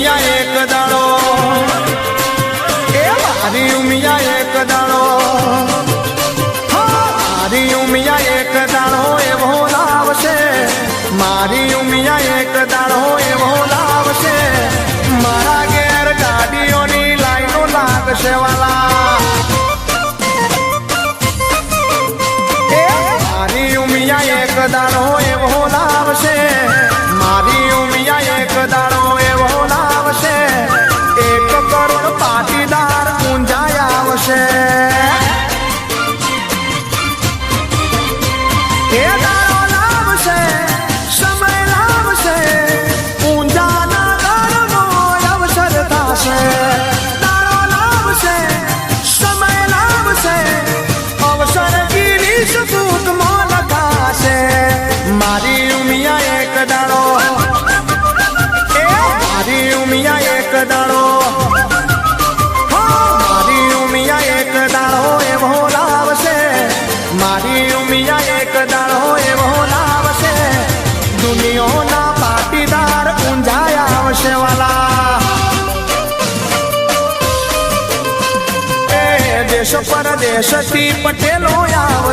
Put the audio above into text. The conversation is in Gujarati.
ઉમિયા એક દાડો. એ મારી ઉમિયા એક દાડો. મારી ઉમિયા એક દાડો એવો લાવશે. મારી ઉમિયા એક દાડો એવો લાવશે. મારા ઘેર ગાડીઓની લાઈનો લાગશે વાલા. એ મારી ઉમિયા એક દાડો એવો લાવશે. મારી છે? એ તારો લાવશે સમય લાવશે ઊંઝાના કર્મો અવસર થશે. તારો લાવશે સમય લાવશે અવસર ગીરીશ સુખમાં લખાશે મારી ઉમિયા એક દાડો, એ મારી ઉમિયા એક દાડો. દેશ પરદેશથી પટેલો આવશે